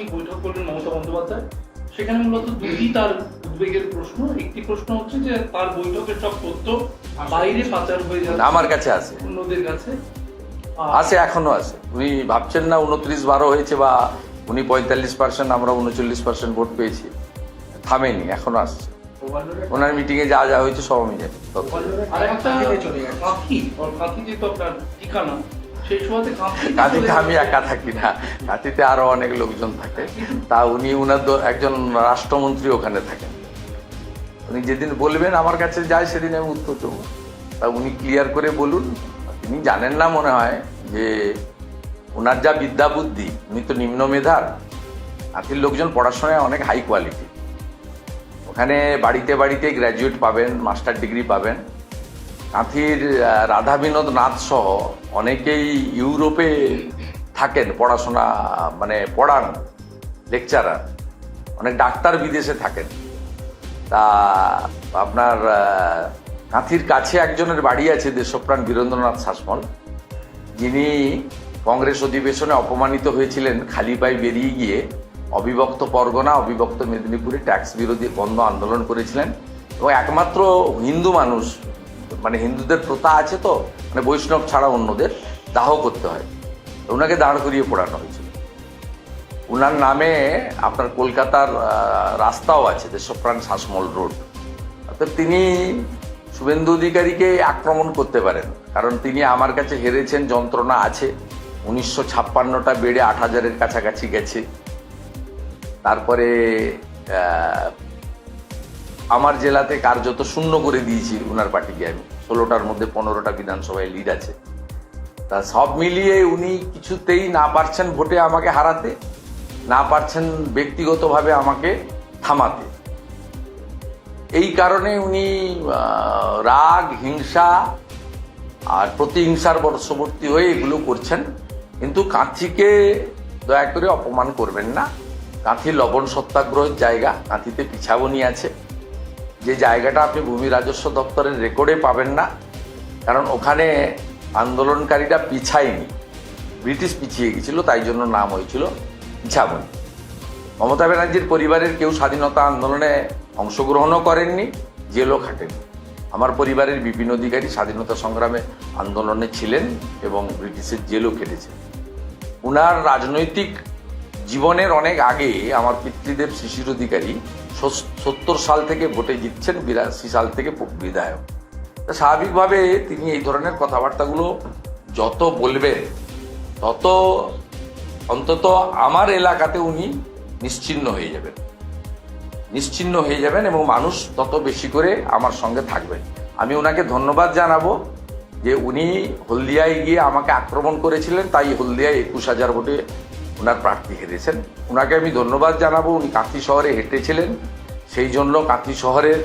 প্রশাসনিক বৈঠক করলেন মমতা বন্দ্যোপাধ্যায়। সেখানে মূলত দুটি তার উদ্বেগের প্রশ্ন। একটি প্রশ্ন হচ্ছে যে তার বৈঠকের সব তথ্য বাইরে পাচার হয়ে যাচ্ছে আমার কাছে আছে। অন্যদের কাছে। আছে এখনও আছে। উনি ভাবছেন না উনত্রিশ বারো হয়েছে বা উনি পঁয়তাল্লিশ পার্সেন্ট আমরা উনচল্লিশ পার্সেন্ট ভোট পেয়েছি। থামেনি এখনও আসছে। ওনার মিটিংয়ে যা যা হয়েছে সব আমি জানি। আর একটা কাঁথি ওর কাঁথিতে আমি একা থাকি না। কাঁথিতে আরও অনেক লোকজন থাকে। তা উনি উনার একজন রাষ্ট্রমন্ত্রী ওখানে থাকেন। উনি যেদিন বলবেন আমার কাছে যায় সেদিন আমি উত্তর দেবো। তা উনি ক্লিয়ার করে বলুন তিনি জানেন না মনে হয় যে ওনার যা বিদ্যা বুদ্ধি উনি তো নিম্ন মেধার। কাঁথির লোকজন পড়াশোনায় অনেক হাই কোয়ালিটি ওখানে বাড়িতে বাড়িতে গ্র্যাজুয়েট পাবেন মাস্টার ডিগ্রি পাবেন। কাঁথির রাধা বিনোদ নাথ সহ অনেকেই ইউরোপে থাকেন, পড়াশোনা মানে পড়ান, লেকচারার। অনেক ডাক্তার বিদেশে থাকেন। তা আপনার কাঁথির কাছে একজনের বাড়ি আছে দেশপ্রাণ বীরেন্দ্রনাথ শাসমল। যিনি কংগ্রেস অধিবেশনে অপমানিত হয়েছিলেন, খালি পায়ে বেরিয়ে গিয়ে অবিভক্ত পরগনা, অবিভক্ত মেদিনীপুরে ট্যাক্স বিরোধী বন্ধ আন্দোলন করেছিলেন এবং একমাত্র হিন্দু মানুষ মানে হিন্দুদের প্রথা আছে তো মানে বৈষ্ণব ছাড়া অন্যদের, দাহ করতে হয়। ওনাকে দাঁড় করিয়ে পড়ানো হয়েছিল। ওনার নামে আপনার কলকাতার রাস্তাও আছে, দেশপ্রাণ শাসমল রোড। অর্থাৎ তিনি শুভেন্দু অধিকারীকে আক্রমণ করতে পারেন। কারণ তিনি আমার কাছে হেরেছেন, যন্ত্রণা আছে। উনিশশো ছাপ্পান্নটা বেড়ে আট হাজারের কাছাকাছি গেছে। তারপরে আমার জেলাতে কার্যত শূন্য করে দিয়েছি ওনার পার্টিকে আমি। ষোলোটার মধ্যে পনেরোটা বিধানসভায় লিড আছে। তা সব মিলিয়ে উনি কিছুতেই না পারছেন ভোটে আমাকে হারাতে, না পারছেন ব্যক্তিগতভাবে আমাকে থামাতে। এই কারণে উনি রাগ, হিংসা আর প্রতিহিংসার বর্ষবর্তী হয়ে এগুলো করছেন। কিন্তু কাঁথিকে দয়া করে অপমান করবেন না। কাঁথি লবণ সত্যাগ্রহের জায়গা, কাঁথিতে পিছাবনি আছে। যে জায়গাটা আপনি ভূমি রাজস্ব দপ্তরের রেকর্ডে পাবেন না, কারণ ওখানে আন্দোলনকারীরা পিছায়নি। ব্রিটিশ পিছিয়ে গেছিল, তাই জন্য নাম হয়েছিল পিছাবনি মমতা ব্যানার্জির পরিবারের কেউ স্বাধীনতা আন্দোলনে অংশগ্রহণও করেননি, জেলও খাটেননি। আমার পরিবারের বিপিন অধিকারী স্বাধীনতা সংগ্রামে আন্দোলনে ছিলেন এবং ব্রিটিশের জেলও কেটেছেন উনার রাজনৈতিক জীবনের অনেক আগে আমার পিতৃদেব শিশির অধিকারী সত্তর সাল থেকে ভোটে জিতছেন, বিরাশি সাল থেকে বিধায়ক। স্বাভাবিকভাবে তিনি এই ধরনের কথাবার্তাগুলো যত বলবেন, তত অন্তত আমার এলাকাতে উনি নিশ্চিহ্ন হয়ে যাবেন। নিশ্চিহ্ন হয়ে যাবেন এবং মানুষ তত বেশি করে আমার সঙ্গে থাকবেন। আমি ওনাকে ধন্যবাদ জানাব যে উনি হলদিয়ায় গিয়ে আমাকে আক্রমণ করেছিলেন, তাই হলদিয়ায় একুশ হাজার ভোটে ওনার প্রার্থী হেরেছেন। ওনাকে আমি ধন্যবাদ জানাব। উনি কাঁথি শহরে হেঁটেছিলেন। সেই জন্য কাঁথি শহরের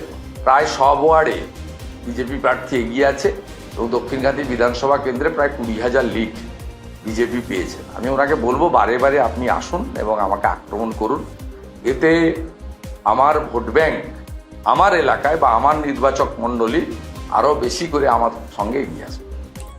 প্রায় সব ওয়ার্ডে বিজেপি প্রার্থী এগিয়ে আছে এবং দক্ষিণ কাঁথি বিধানসভা কেন্দ্রে প্রায় কুড়ি হাজার লিড বিজেপি পেয়েছেন আমি ওনাকে বলব, বারে বারে আপনি আসুন এবং আমাকে আক্রমণ করুন। এতে আমার ভোট ব্যাংক, আমার এলাকায় বা আমার নির্বাচক মণ্ডলী আরও বেশি করে আমার সঙ্গে এগিয়ে আসবে।